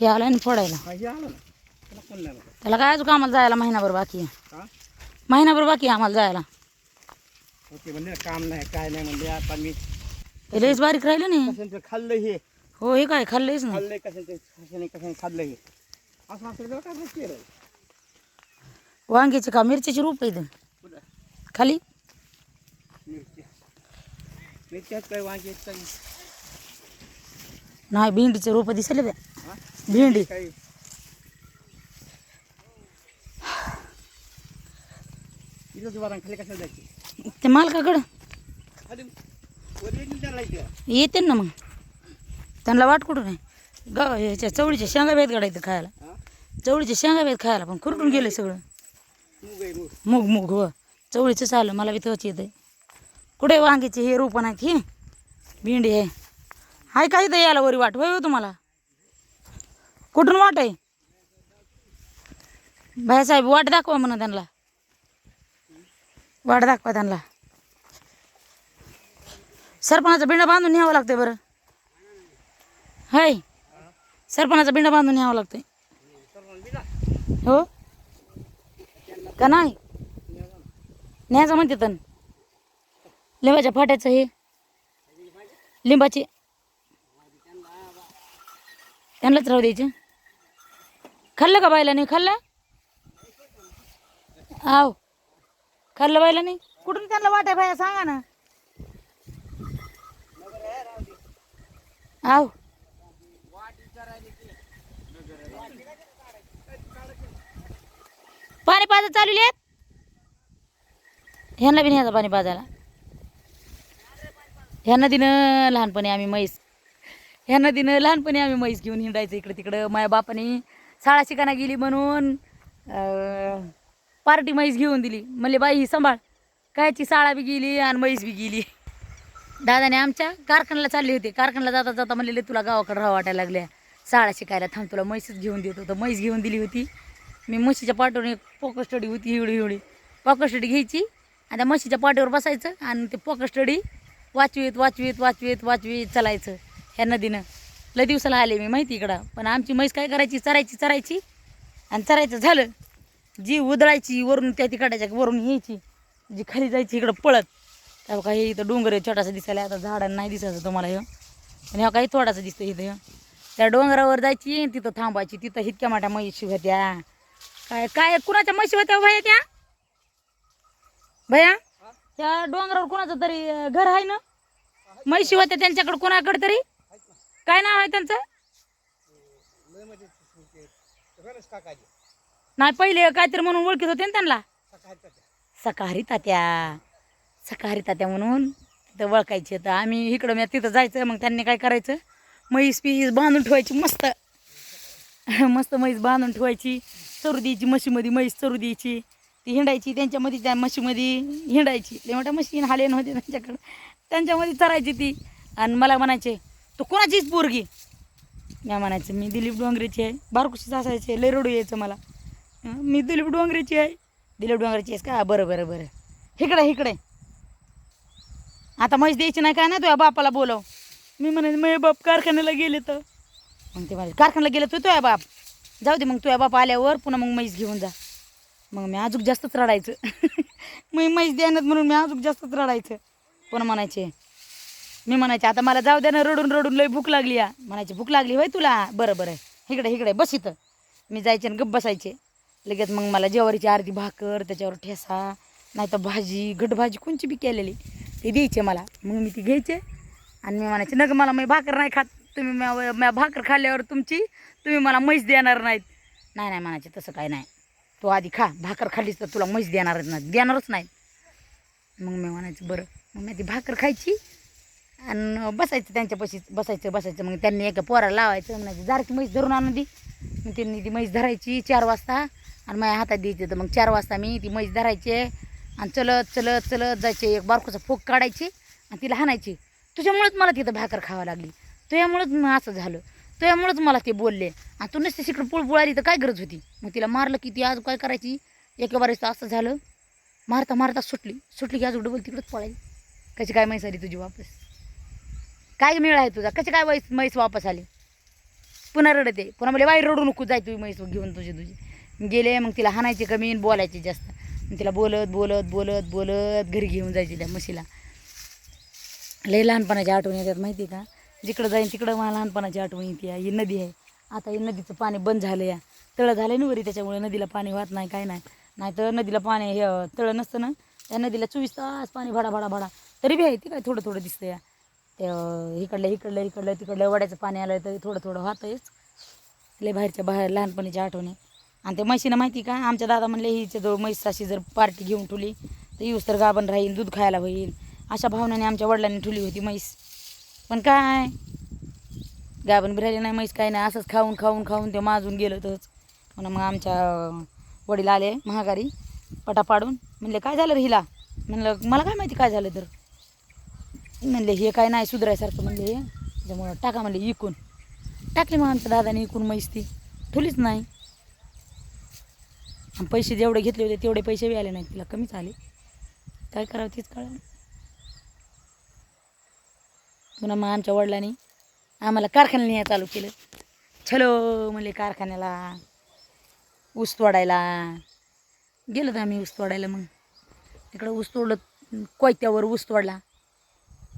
हे आलं ना फोडायला. त्याला काय अजून आम्हाला जायला महिनाभर बाकी आहे. महिनाभर बाकी आहे आम्हाला जायला. काम नाही काय नाही म्हणले. आता मी बारीक राहिलं नाही. खाल्लं हे? हो हे काय खाल्लंयच ना कशाने खाल्लं हे? असं काय वांग्याचे का मिरच्याची रूप कुठं? खाली? मिरच्यात काय नाही भेंडीचे रोप दिसले त्या भेंडी. ते मालकाकडं. येते ना मग. त्यांना वाट कुठं नाही. गाव ह्याच्या चवळीच्या शेंगा बेत गाडायचं खायला. चवळीच्या शेंगा बेत खायला पण खुरटून गेले सगळं. मूग आहे मूग. हो. चवळीचं आलं मला बी तोच येतं कुठे वांग्याचे हे रोपण आहेत हे? भेंडी आहे हाय काय इथं यायला वरी वाट? होय हो तुम्हाला? कुठून वाट आहे? भाईसाहेब वाट दाखवा म्हणा त्यांना. वाट दाखवा त्यांना. सरपणाचा बिंडा बांधून न्यावं लागतंय बरं. हाय. सरपणाचा बिंडा बांधून न्यावं लागतंय. हो? का नाही? न्यायचं म्हणते तर लिंबाच्या फाट्याचं हे. लिंबाचे. त्यांनाच राहू द्यायचे. खाल्लं का बायला नाही खाल्लं? आव. खाल्लं बायला नाही कुठून त्यांना वाटाय बाया? सांगा ना. आव. पाणी पाजा चालू आहेत ह्यांना बी न्यायचं पाणी पाजायला. ह्या नदीनं लहानपणी आम्ही म्हैस. ह्या नदीनं लहानपणी आम्ही म्हैस घेऊन हिंडायचं इकडं तिकडं माझ्या बापाने शाळा शिकायला गेली म्हणून पार्टी म्हैस घेऊन दिली. म्हणले बाई ही सांभाळ. कायची शाळा बी गेली आणि म्हैस बी गेली. दादाने आमच्या कारखान्याला चालले होते. कारखान्याला जाता जाता म्हणलेले तुला गावाकडे राहा वाटायला लागल्या. शाळा शिकायला थांब तुला म्हैसच घेऊन देत. होतं म्हैस घेऊन दिली होती. मी म्हशीच्या पाठवर एक पोकर स्टडी होती एवढी एवढी. पोकर स्टडी घ्यायची. आणि त्या म्हशीच्या पाठीवर बसायचं आणि ते पोकर स्टडी वाचवीत वाचवीत वाचवीत वाचवीत चालायचं ह्या नदीनं. लय दिवसाला आले मी माहिती इकडं. पण आमची म्हैस काय करायची? चरायची चरायची. आणि चरायचं झालं. जी उदळायची वरून त्या तिकडाच्या वरून यायची जी खाली जायची इकडं पळत. त्या काही इथं डोंगर छोटासा दिसायला. आता झाडांना नाही दिसायचं तुम्हाला हे. आणि ह्या काही थोडासा दिसतं इथं त्या डोंगरावर जायची आणि तिथं थांबायची. तिथं इतक्या मोठ्या म्हशी होत्या. काय काय कुणाच्या म्हशी होत्या भया भैया त्या? भया? त्या डोंगरावर कुणाचं तरी घर आहे ना? म्हशी होत्या त्यांच्याकडे कुणाकडे तरी? काय नाव आहे त्यांचं? लय म्हणजे गणेश काकाजी. नाही पहिले काहीतरी म्हणून ओळखीत होते ना त्यांना? सकाळी सकाहारी तात्या. सकाहारी तात्या म्हणून तिथं ओळखायचे तर आम्ही इकडं मी तिथं जायचं मग त्यांनी काय करायचं? म्हैस पीस बांधून ठेवायची मस्त. मस्त म्हैस बांधून ठेवायची. चरू द्यायची म्हशीमध्ये म्हैस चरू द्यायची. ती हिंडायची त्यांच्यामध्ये त्या म्हशीमध्ये हिंडायची. लय मोठ्या म्हशी हालेन होते त्यांच्याकडं. त्यांच्यामध्ये चरायची ती. आणि मला म्हणायचे तू कोणाचीच पोरगी? मी म्हणायचं मी दिलीप डोंगरेची आहे. बारकुशीच असायचे लय रडू यायचं मला. मी दिलीप डोंगरेची आहे. दिलीप डोंगरेची आहेस का? बरं बरं बरं. इकडे इकडे आता म्हैस द्यायची नाही काय नाही तुझ्या बापाला बोलव. मी म्हणायचं मग बाप कारखान्याला गेले तर. मग ते म्हणाले कारखान्याला गेले तू तुझ्या बाप. जाऊ दे मग तुझ्या बाप आल्यावर पुन्हा मग म्हैस घेऊन जा. मग मी अजून जास्तच रडायचं. मी म्हैस द्यानात म्हणून मी अजून जास्तच रडायचं. पुन्हा म्हणायचे मी म्हणायचे आता मला जाऊ द्या ना रडून रडून लय भूक लागली या. म्हणायची भूक लागली होय तुला? बरं बरं. इकडे इकडे बस इथं. मी जायचे आणि गप्प बसायचे. लगेच मग मला ज्वारीची अर्धी भाकर त्याच्यावर ठेसा नाही तर भाजी घट भाजी कोणची बी केलेली ते द्यायचे मला. मग मी ती घ्यायचे आणि मी म्हणायचे नग मला मी भाकर नाही खात. तुम्ही म्या भाकर खाल्ल्यावर तुमची तुम्ही मला म्हैस देणार नाहीत. नाही नाही म्हणायचे तसं काय नाही. तू आधी खा. भाकर खाल्लीच तर तुला म्हैस देणारच नाही देणारच नाही मग मी म्हणायचं बरं. मग मी ती भाकर खायची आणि बसायचं त्यांच्यापाशी बसायचं बसायचं. मग त्यांनी एका पोराला लावायचं म्हणायचं जारकी म्हैस धरून आणून दी. मग त्यांनी ती म्हैस धरायची चार वाजता आणि माझ्या हातात द्यायची. तर मग चार वाजता मी ती म्हैस धरायचे आणि चलत चलत चलत जायचे. एक बारकोचा फोक काढायची आणि तिला हाणायची. तुझ्यामुळेच मला तिथं भाकर खावं लागली. तुझ्यामुळेच मग असं झालं. तुझ्यामुळेच मला ते बोलले. आणि तू नसते तिकडं पुळपुळाली तर काय गरज होती? मग तिला मारलं की ती आज काय करायची? एका तर असं झालं. मारता मारता सुटली. सुटली की आज डबल तिकडंच पळायची कशी काय माहिती आली तुझी वापस? काय मिळ आहे तुझा? कशी काय वैस म्हैस वापस आली? पुन्हा रडते पुन्हा म्हणजे बाहेर रडू नको जाय तुम्ही म्हैस घेऊन तुझी तुझी. गेले मग तिला हाणायचे कमी बोलायची बोलायचे जास्त. तिला बोलत बोलत बोलत बोलत घरी घेऊन जायची त्या म्हशीला. लई लहानपणाची आठवण येतात माहिती आहे का? जिकडं जाईन तिकडं मला लहानपणाची आठवण येते ही नदी आहे. आता ही नदीचं पाणी बंद झालं या. तळं झालं ना वरी त्याच्यामुळे नदीला पाणी वाहत नाही काय नाही. नाही तर नदीला पाणी हे तळं नसतं ना. त्या नदीला चोवीस तास पाणी भाडा भाडा भाडा तरी बी आहे ती काय थोडं थोडं दिसतं या. ते इकडलं इकडलं इकडलं तिकडलं वड्याचं पाणी आलं तरी थोडं थोडं वाहतंयच. लय बाहेरच्या बाहेर लहानपणीच्या आठवणी आणि ते म्हशीनं माहिती का? आमच्या दादा म्हणले हिच्या जवळ म्हैस अशी जर पार्टी घेऊन ठेवली तर येऊस तर गाभण राहील दूध खायला होईल. अशा भावनाने आमच्या वडिलांनी ठेवली होती म्हैस. पण काय? गाभण बी राहिली नाही म्हैस काय नाही. असंच खाऊन खाऊन खाऊन ते माजून गेलं तच म्हणून मग आमच्या वडील आले महागारी पटा पाडून म्हणले काय झालं रे हिला? म्हणलं मला काय माहिती काय झालं तर? म्हणले हे काय नाही सुधरायसारखं म्हणले हे. त्याच्यामुळं टाका म्हणले इकून. टाकले मग आमच्या दादाने इकून म्हैस ती. ठुलीच नाही. पैसे जेवढे घेतले होते तेवढे पैसे बी आले नाहीत तिला कमीच आले. काय करावं तीच कळलं पुन्हा मग आमच्या वडिलांनी आम्हाला कारखान्याला न्याय चालू केलं. चलो म्हणले कारखान्याला ऊस तोडायला. गेलो तर आम्ही ऊस तोडायला मग. इकडं ऊस तोडलं कोयत्यावर ऊस तोडला.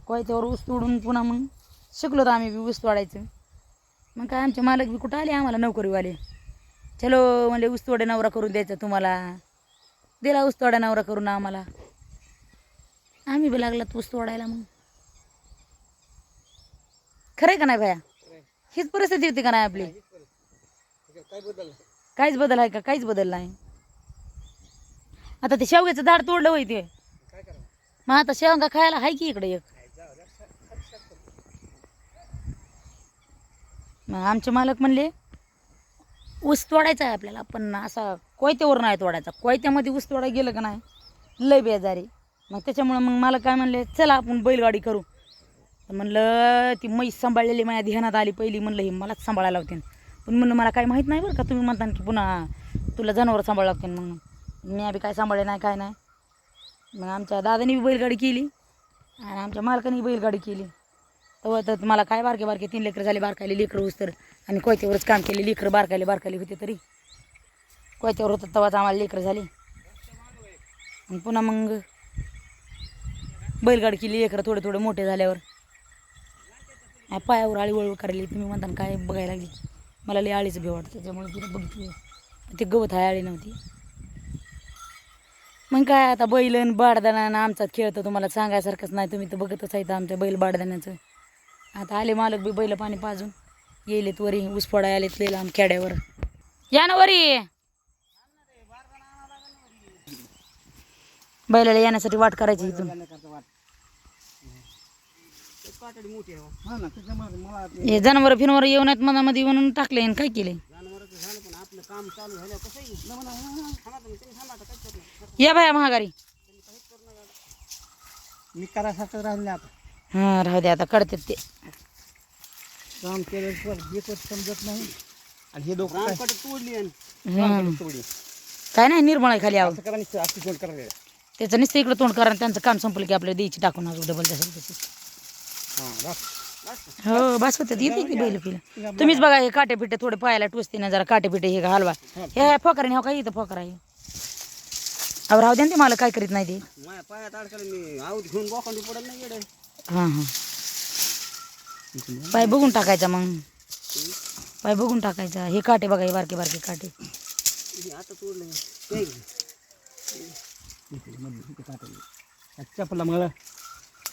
कोयत्यावर ऊस तोडून पुन्हा मग शिकलो तर आम्ही बी ऊस तोडायचं. मग काय आमचे मालक बी कुठं आले? आम्हाला नोकरीवाले. चलो म्हणले ऊस तोडे नवरा करून द्यायचा तुम्हाला. दिला ऊस तोडा नवरा करून आम्हाला. आम्ही बी लागला ऊस तोडायला मग. खरं आहे का नाही भया? हीच परिस्थिती होती का नाही आपली? काहीच बदल आहे का? काहीच बदल नाही. आता ते शेवग्याचं झाड तोडलं होय ते. मग आता शेवगा खायला आहे की इकडे एक? मग आमचे मालक म्हणले ऊस तोडायचा आहे आपल्याला पण असा कोयत्यावर नाही तोडायचा. कोयत्यामध्ये ऊस तोडायला गेलं का नाही? लय बेजारी. मग त्याच्यामुळं मग मला काय म्हणले चला आपण बैलगाडी करू. तर म्हणलं ती म्हैस सांभाळलेली माझ्या ध्यानात आली पहिली. म्हणलं ही मलाच सांभाळायला लागते पण म्हणलं मला काय माहीत नाही बरं का तुम्ही म्हणता की पुन्हा तुला जनावर सांभाळावं लागतील म्हणून मी आम्ही काय सांभाळले नाही काय नाही. मग आमच्या दादानी बी बैलगाडी केली आणि आमच्या मालकाने बैलगाडी केली. तेव्हा तर मला काय बारके बारके तीन लेकरं झाले बारकायले लेकरं उस तर. आणि कोयत्यावरच काम केले लेकरं बारकायले बारकायले होते तरी. कोयत्यावर होतं तेव्हाच आम्हाला लेकरं झाली. आणि पुन्हा मग बैलगाड केली लेकरं थोडे थोडे मोठे झाल्यावर. पायावर आळी वळवळ करायली तुम्ही म्हणता काय बघायला लागली? मला लई आळीचं भे वाटतं त्याच्यामुळे तिने बघितली. ते गवत आहे आळी नव्हती. मग काय आता बैलन बाडदाना आमचा खेळ तर तुम्हाला सांगायसारखंच नाही तुम्ही तर बघतच आहे आमच्या बैल बाडदाण्याचं. आता आले मालक बी बैल पाणी पाजून. येलेत वरी ऊस फोडाय आलेत लई लांब खेड्यावर. या ना वरी. बैलाला येण्यासाठी वाट करायची इथून. हा जनावर फिनवर येऊन आहेत मनामध्ये म्हणून टाकले आणि काय केले? या बाया महागारी. मी करायसारखं राहिले आता. हां राहू दे आता कळतात ते. काम केलं पण एकच समजत नाही. आणि हे दोघं काय? तोडली आणि. तोडली. काय नाही निर्मळ आहे खाली आव असं करा निश्चित असं फोन करायला त्याचं नुसतं इकडं तोंड करा आणि त्यांचं काम संपलं की आपल्याला द्यायची टाकून अजून डबल तसं हां बस हो बस होतं येते की बैल पिलं? तुम्हीच बघा हे काटे पिठे थोडे पायाला टोचते ना जरा काटे पिठे हे हलवा हे फोकराने हो काय इथं फोकर आहे? अहो राहू द्या ना ते मला काय करीत नाही ते. माझ्या पायात अडकलं मी आऊत घेऊन पडत नाही हां हां. पाय बघून टाकायचा मग. पाय बघून टाकायचा. हे काटे बघा हे बारके बारके काटे. आता तोडलं ते चपला मला.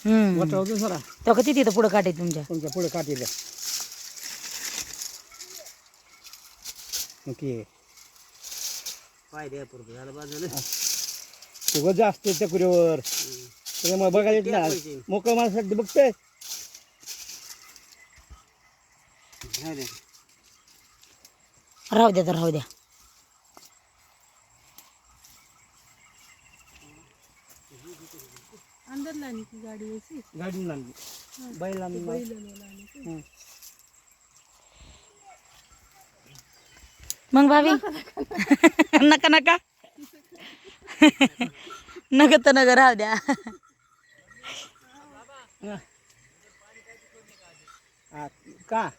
हम्म. वाटवतो सरा तो किती तिथं पुढं काटे तुमच्या? तुमच्यापुढे काटेल ओके. पाय द्या पूर्ण झालं बाजूला जास्त त्या त्याच्यामुळे बघायला मोकळं माणसासाठी बघतोय. राहू द्या तर राहू द्या. गाडी लागली बैल हं. मग. भाभी? नका नका नका. तर नका राहू द्या. का?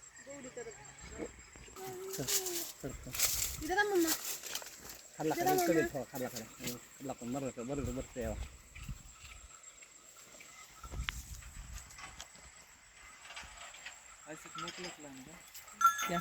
खाल्ला खाल्ला ठेवा खाल्ला खाल्ला खाल्ला पण बरं बरं बरं यावं असं क्या